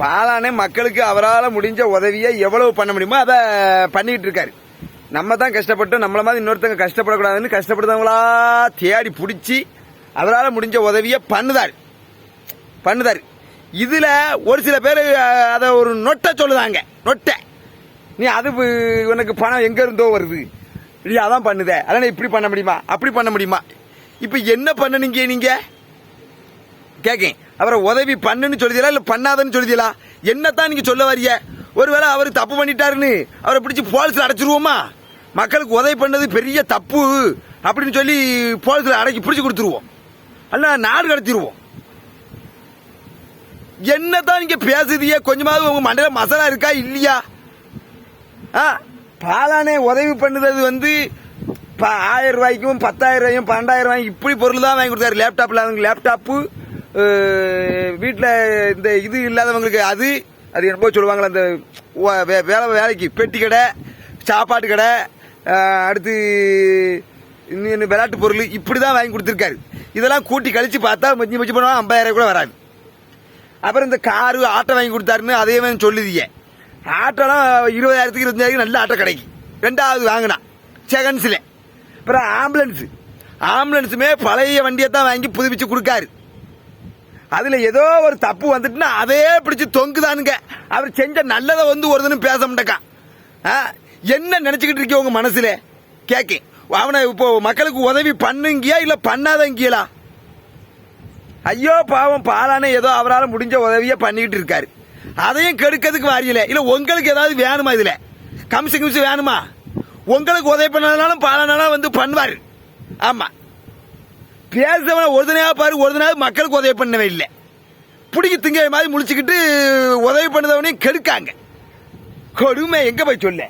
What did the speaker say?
பாலானே மக்களுக்கு அவரால் முடிஞ்ச உதவியை எவ்வளவு பண்ண முடியுமோ அதை பண்ணிட்டு இருக்காரு. நம்ம தான் கஷ்டப்பட்டு நம்மள மாதிரி இன்னொருத்தங்க கஷ்டப்படக்கூடாதுன்னு கஷ்டப்படுறவங்களா தேடி பிடிச்சி அவரால் முடிஞ்ச உதவியை பண்ணுதார். பண்ணுதார். இதில் ஒரு சில பேர் அதை ஒரு நொட்டை சொல்லுதாங்க. நொட்டை. நீ அது உனக்கு பணம் எங்கே இருந்தோ வருது. நீ அதான் பண்ணுத. அதனால் இப்படி பண்ண முடியுமா? அப்படி பண்ண முடியுமா? இப்போ என்ன பண்ணுனீங்க நீங்கள் கேக்கேன். அவரை உதவி பண்ணுன்னு சொல்லுதீங்களா இல்ல பண்ணாதன்னு சொல்லுதீங்களா? என்னத்தான் நீங்க சொல்ல வரிய ஒருவேளை அவர் தப்பு பண்ணிட்டாருன்னு அவரை பிடிச்சி போலீஸ்ல அடைச்சிருவோமா? மக்களுக்கு உதவி பண்ணது பெரிய தப்பு அப்படின்னு சொல்லி போலீஸ்ல அடைக்கி பிடிச்சி கொடுத்துருவோம். அல்ல நாடு கடத்திடுவோம் என்னதான் நீங்க பேசுதியே கொஞ்சமாவது உங்க மண்டல மசாலா இருக்கா இல்லையா? ஆ பாலானே உதவி பண்ணுறது வந்து ஆயிரம் ரூபாய்க்கும் பத்தாயிரம் ரூபாயும் பன்னெண்டாயிரம் ரூபாயும் இப்படி பொருள் தான் வாங்கி கொடுத்தாரு. லேப்டாப் இல்லாதவங்க லேப்டாப்பு வீட்டில் இந்த இது இல்லாதவங்களுக்கு அது அது என்னமோ சொல்லுவாங்களே அந்த வேலை வேலைக்கு பெட்டி கடை சாப்பாட்டு கடை அடுத்து இன்னும் இன்னும் விளையாட்டு பொருள் இப்படி தான் வாங்கி கொடுத்துருக்காரு. இதெல்லாம் கூட்டி கழிச்சு பார்த்தா மச்சி மச்சி பண்ணுவாங்க ஐம்பதாயிரம் கூட வராது. அப்புறம் இந்த காரு ஆட்டோ வாங்கி கொடுத்தாருன்னு அதே மாதிரி சொல்லுதீங்க. ஆட்டோலாம் இருபதாயிரத்துக்கு இருபத்தஞ்சாயிரம் நல்ல ஆட்டோ கிடைக்கும் ரெண்டாவது வாங்கினா செகண்ட்ஸில் அப்புறம் ஆம்புலன்ஸு ஆம்புலன்ஸுமே பழைய வண்டியை தான் வாங்கி புதுப்பிச்சு கொடுக்காரு. அதுல ஏதோ ஒரு தப்பு வந்துட்டுனா அதே பிடிச்சு தொங்குதானுங்க. அவர் செஞ்ச நல்லதை வந்து ஒரு தினம் பேச மாட்டேக்கா ஆ, என்ன நினைச்சுக்கிட்டு இருக்கீங்க உங்க மனசுல? கேக்கு அவனை இப்போ மக்களுக்கு உதவி பண்ணுங்கியா இல்ல பண்ணாதங்கியலா? ஐயோ பாவம் பாலான ஏதோ அவரால் முடிஞ்ச உதவியை பண்ணிக்கிட்டு இருக்காரு. அதையும் கெடுக்கிறதுக்கு வாரியல. இல்ல உங்களுக்கு ஏதாவது வேணுமா இதுல? கம்சு கமிஷன் வேணுமா? உங்களுக்கு உதவி பண்ணாலும் பாலானாலும் வந்து பண்ணுவார். ஆமா. பேசுறவன ஒரு பாரு ஒரு மக்களுக்கு உதவி பண்ணவே இல்லை. பிடிக்க திங்க மாதிரி முழிச்சுக்கிட்டு உதவி பண்ணதவனையும் கெடுக்காங்க. கொடுமை எங்கே போய் சொல்ல?